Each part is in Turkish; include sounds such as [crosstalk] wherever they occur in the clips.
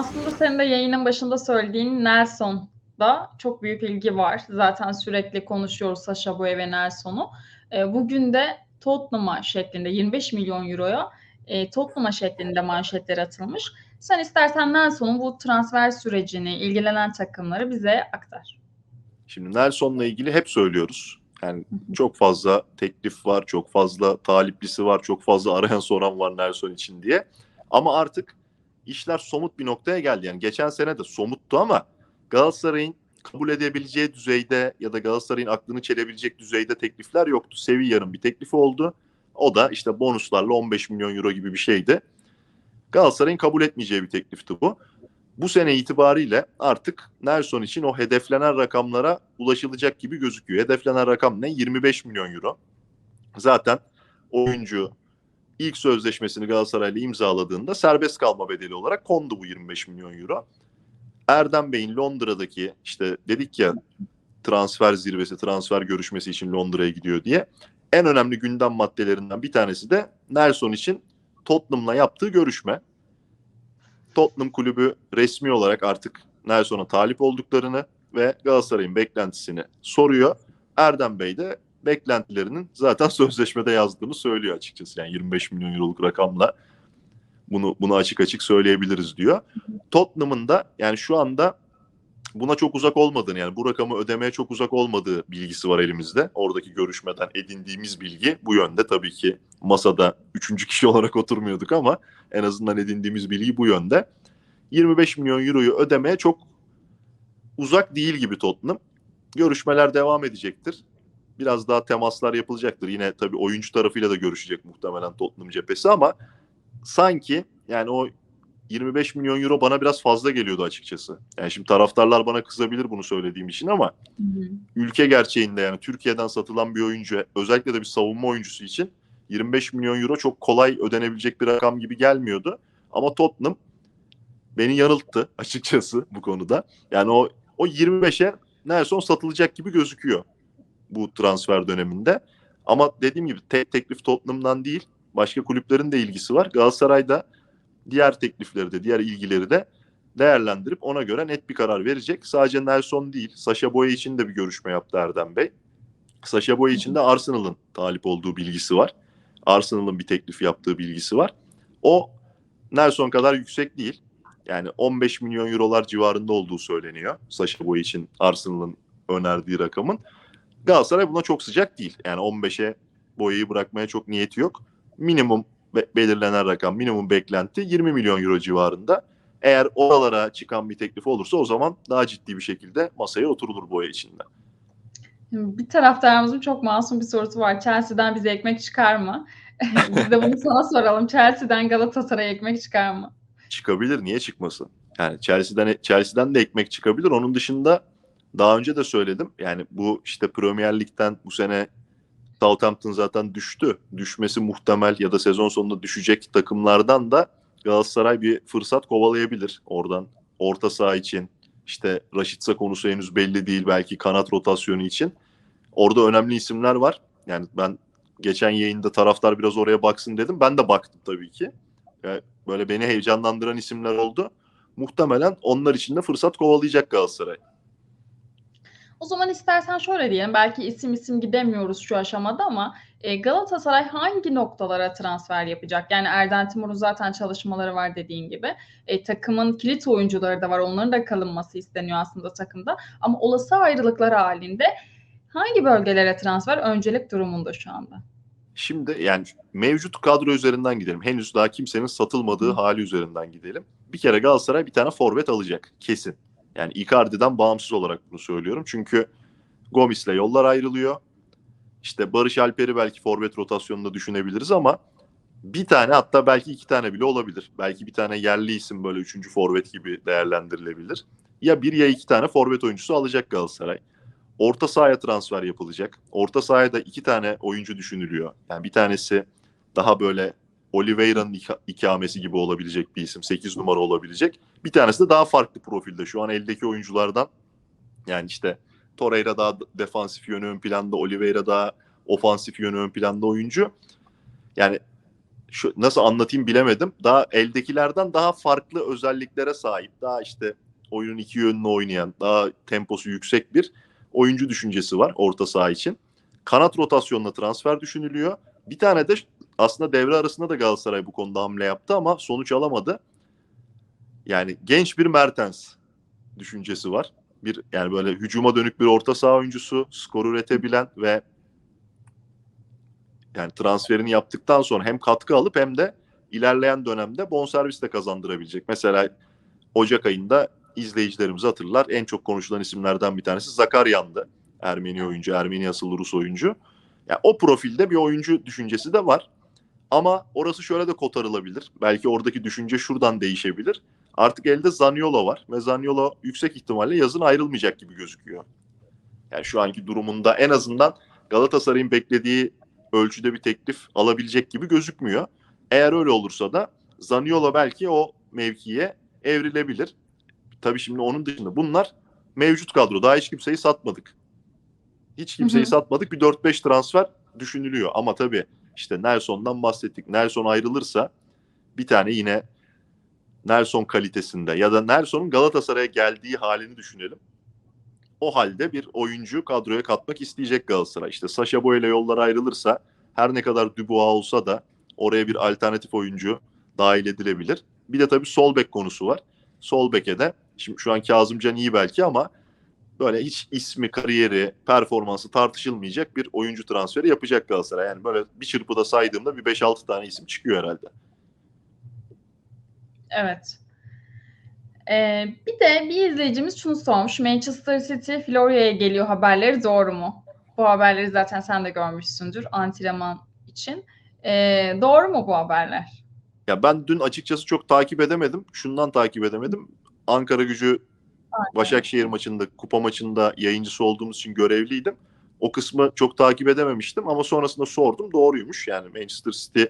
Aslında senin de yayının başında söylediğin Nelson'da çok büyük ilgi var. Zaten sürekli konuşuyoruz Sasha Boye ve Nelson'u. E, bugün de Tottenham'a şeklinde 25 milyon euroya e, Tottenham'a şeklinde manşetler atılmış. Sen istersen Nelson'un bu transfer sürecini, ilgilenen takımları bize aktar. Şimdi Nelson'la ilgili hep söylüyoruz. Yani çok fazla teklif var, çok fazla taliplisi var, çok fazla arayan soran var Nelson için diye. Ama artık işler somut bir noktaya geldi. Yani geçen sene de somuttu ama Galatasaray'ın kabul edebileceği düzeyde ya da Galatasaray'ın aklını çelebilecek düzeyde teklifler yoktu. Sevi yarın bir teklifi oldu. O da işte bonuslarla 15 milyon euro gibi bir şeydi. Galatasaray'ın kabul etmeyeceği bir teklifti bu. Bu sene itibariyle artık Nelson için o hedeflenen rakamlara ulaşılacak gibi gözüküyor. Hedeflenen rakam ne? 25 milyon euro. Zaten oyuncu ilk sözleşmesini Galatasaray'la imzaladığında serbest kalma bedeli olarak kondu bu 25 milyon euro. Erdem Bey'in Londra'daki işte dedik ya transfer zirvesi, transfer görüşmesi için Londra'ya gidiyor diye. En önemli gündem maddelerinden bir tanesi de Nelson için Tottenham'la yaptığı görüşme. Tottenham kulübü resmi olarak artık Nelson'a talip olduklarını ve Galatasaray'ın beklentisini soruyor. Erdem Bey de beklentilerinin zaten [laughs] sözleşmede yazdığını söylüyor açıkçası. Yani 25 milyon euroluk rakamla bunu bunu açık açık söyleyebiliriz diyor. Tottenham'ın da yani şu anda buna çok uzak olmadığını yani bu rakamı ödemeye çok uzak olmadığı bilgisi var elimizde. Oradaki görüşmeden edindiğimiz bilgi bu yönde tabii ki masada üçüncü kişi [laughs] olarak oturmuyorduk ama en azından edindiğimiz bilgi bu yönde. 25 milyon euroyu ödemeye çok uzak değil gibi Tottenham. Görüşmeler devam edecektir. Biraz daha temaslar yapılacaktır. Yine tabii oyuncu tarafıyla da görüşecek muhtemelen Tottenham cephesi ama sanki yani o 25 milyon euro bana biraz fazla geliyordu açıkçası. Yani şimdi taraftarlar bana kızabilir bunu söylediğim için ama Hı hı. ülke gerçeğinde yani Türkiye'den satılan bir oyuncu özellikle de bir savunma oyuncusu için 25 milyon euro çok kolay ödenebilecek bir rakam gibi gelmiyordu. Ama Tottenham beni yanılttı açıkçası bu konuda. Yani o o 25'e Nelson satılacak gibi gözüküyor bu transfer döneminde. Ama dediğim gibi tek teklif Tottenham'dan değil başka kulüplerin de ilgisi var. Galatasaray'da diğer teklifleri de diğer ilgileri de değerlendirip ona göre net bir karar verecek. Sadece Nelson değil, Sasha Boye için de bir görüşme yaptı Erdem Bey. Sasha Boye için de Arsenal'ın talip olduğu bilgisi var. Arsenal'ın bir teklif yaptığı bilgisi var. O Nelson kadar yüksek değil. Yani 15 milyon eurolar civarında olduğu söyleniyor. Sasha Boye için Arsenal'ın önerdiği rakamın. Galatasaray buna çok sıcak değil. Yani 15'e Boye'yi bırakmaya çok niyeti yok. Minimum be- belirlenen rakam, minimum beklenti 20 milyon euro civarında. Eğer oralara çıkan bir teklif olursa o zaman daha ciddi bir şekilde masaya oturulur Boya içinde. Bir taraftarımızın çok masum bir sorusu var. Chelsea'den bize ekmek çıkar mı? [laughs] Biz de bunu sana soralım. Chelsea'den Galatasaray'a ekmek çıkar mı? çıkabilir. Niye çıkmasın? Yani Chelsea'den Chelsea'den de ekmek çıkabilir. Onun dışında daha önce de söyledim. Yani bu işte Premier Lig'den bu sene Southampton zaten düştü. Düşmesi muhtemel ya da sezon sonunda düşecek takımlardan da Galatasaray bir fırsat kovalayabilir oradan. Orta saha için işte Raşitsa konusu henüz belli değil. Belki kanat rotasyonu için. Orada önemli isimler var. Yani ben geçen yayında taraftar biraz oraya baksın dedim. Ben de baktım tabii ki. Yani böyle beni heyecanlandıran isimler oldu. Muhtemelen onlar için de fırsat kovalayacak Galatasaray. O zaman istersen şöyle diyelim. Belki isim isim gidemiyoruz şu aşamada ama e, Galatasaray hangi noktalara transfer yapacak? Yani Erden Timur'un zaten çalışmaları var dediğin gibi. E, takımın kilit oyuncuları da var. Onların da kalınması isteniyor aslında takımda. Ama olası ayrılıklar halinde hangi bölgelere transfer öncelik durumunda şu anda? Şimdi yani mevcut kadro üzerinden gidelim. Henüz daha kimsenin satılmadığı hali üzerinden gidelim. Bir kere Galatasaray bir tane forvet alacak kesin. Yani Icardi'den bağımsız olarak bunu söylüyorum. Çünkü Gomis'le yollar ayrılıyor. İşte Barış Alper'i belki forvet rotasyonunda düşünebiliriz ama bir tane hatta belki iki tane bile olabilir. Belki bir tane yerli isim böyle üçüncü forvet gibi değerlendirilebilir. Ya bir ya iki tane forvet oyuncusu alacak Galatasaray. Orta sahaya transfer yapılacak. Orta sahaya da iki tane oyuncu düşünülüyor. Yani bir tanesi daha böyle Oliveira'nın ika- ikamesi gibi olabilecek bir isim. 8 numara olabilecek. Bir tanesi de daha farklı profilde. Şu an eldeki oyunculardan yani işte Torreira daha defansif yönü ön planda, Oliveira daha ofansif yönü ön planda oyuncu. Yani şu, nasıl anlatayım bilemedim. Daha eldekilerden daha farklı özelliklere sahip. Daha işte oyunun iki yönlü oynayan, daha temposu yüksek bir oyuncu düşüncesi var orta saha için. Kanat rotasyonla transfer düşünülüyor. Bir tane de aslında devre arasında da Galatasaray bu konuda hamle yaptı ama sonuç alamadı. Yani genç bir Mertens düşüncesi var. Bir yani böyle hücuma dönük bir orta saha oyuncusu, skor üretebilen ve yani transferini yaptıktan sonra hem katkı alıp hem de ilerleyen dönemde bonservis de kazandırabilecek. Mesela Ocak ayında izleyicilerimiz hatırlar en çok konuşulan isimlerden bir tanesi Zakaryan'dı. Ermeni oyuncu, Ermeni asıllı Rus oyuncu. Yani o profilde bir oyuncu düşüncesi de var. Ama orası şöyle de kotarılabilir. Belki oradaki düşünce şuradan değişebilir. Artık elde Zaniolo var ve Zaniolo yüksek ihtimalle yazın ayrılmayacak gibi gözüküyor. Yani şu anki durumunda en azından Galatasaray'ın beklediği ölçüde bir teklif alabilecek gibi gözükmüyor. Eğer öyle olursa da Zaniolo belki o mevkiye evrilebilir. Tabii şimdi onun dışında bunlar mevcut kadro. Daha hiç kimseyi satmadık. Hiç kimseyi Hı hı. satmadık. Bir 4-5 transfer düşünülüyor. Ama tabii işte Nelson'dan bahsettik. Nelson ayrılırsa bir tane yine Nelson kalitesinde ya da Nelson'un Galatasaray'a geldiği halini düşünelim. O halde bir oyuncu kadroya katmak isteyecek Galatasaray. İşte Saşa Boy ile yollar ayrılırsa her ne kadar Dubois olsa da oraya bir alternatif oyuncu dahil edilebilir. Bir de tabii sol bek konusu var. Sol beke de şimdi şu an Kazımcan iyi belki ama böyle hiç ismi, kariyeri, performansı tartışılmayacak bir oyuncu transferi yapacak Galatasaray. Yani böyle bir çırpıda saydığımda bir 5-6 tane isim çıkıyor herhalde. Evet. Ee, bir de bir izleyicimiz şunu sormuş. Manchester City Florya'ya geliyor haberleri doğru mu? Bu haberleri zaten sen de görmüşsündür antrenman için. Ee, doğru mu bu haberler? Ya ben dün açıkçası çok takip edemedim. Şundan takip edemedim. Ankara gücü Başakşehir maçında, kupa maçında yayıncısı olduğumuz için görevliydim. O kısmı çok takip edememiştim ama sonrasında sordum. Doğruymuş. Yani Manchester City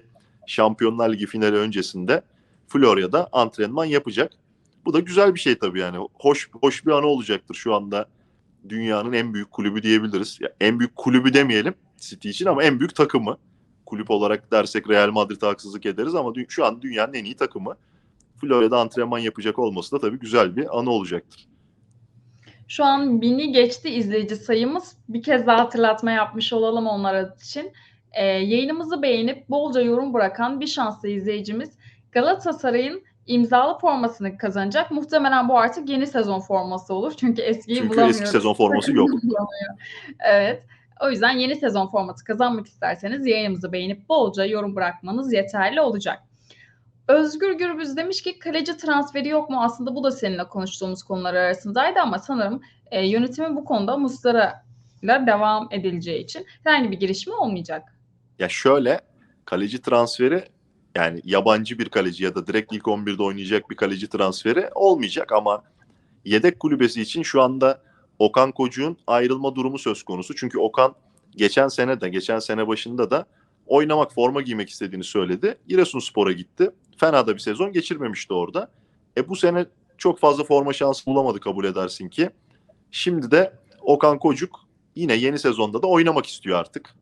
Şampiyonlar Ligi finali öncesinde Florya'da antrenman yapacak. Bu da güzel bir şey tabii yani. Hoş hoş bir anı olacaktır şu anda. Dünyanın en büyük kulübü diyebiliriz. Ya en büyük kulübü demeyelim City için ama en büyük takımı. Kulüp olarak dersek Real Madrid'e haksızlık ederiz ama şu an dünyanın en iyi takımı. Florya'da antrenman yapacak olması da tabii güzel bir anı olacaktır. Şu an bini geçti izleyici sayımız. Bir kez daha hatırlatma yapmış olalım onlar için. Ee, yayınımızı beğenip bolca yorum bırakan bir şanslı izleyicimiz Galatasaray'ın imzalı formasını kazanacak. Muhtemelen bu artık yeni sezon forması olur. Çünkü eskiyi Çünkü bulamıyoruz. eski sezon forması yok. [laughs] Evet. O yüzden yeni sezon formatı kazanmak isterseniz yayınımızı beğenip bolca yorum bırakmanız yeterli olacak. Özgür Gürbüz demiş ki kaleci transferi yok mu? Aslında bu da seninle konuştuğumuz konular arasındaydı ama sanırım e, yönetimin bu konuda Muslera devam edileceği için herhangi bir girişimi olmayacak. Ya şöyle kaleci transferi yani yabancı bir kaleci ya da direkt ilk 11'de oynayacak bir kaleci transferi olmayacak ama yedek kulübesi için şu anda Okan Kocuğ'un ayrılma durumu söz konusu. Çünkü Okan geçen sene de geçen sene başında da oynamak, forma giymek istediğini söyledi. Giresunspor'a gitti. Fena da bir sezon geçirmemişti orada. E bu sene çok fazla forma şansı bulamadı kabul edersin ki. Şimdi de Okan Kocuk yine yeni sezonda da oynamak istiyor artık.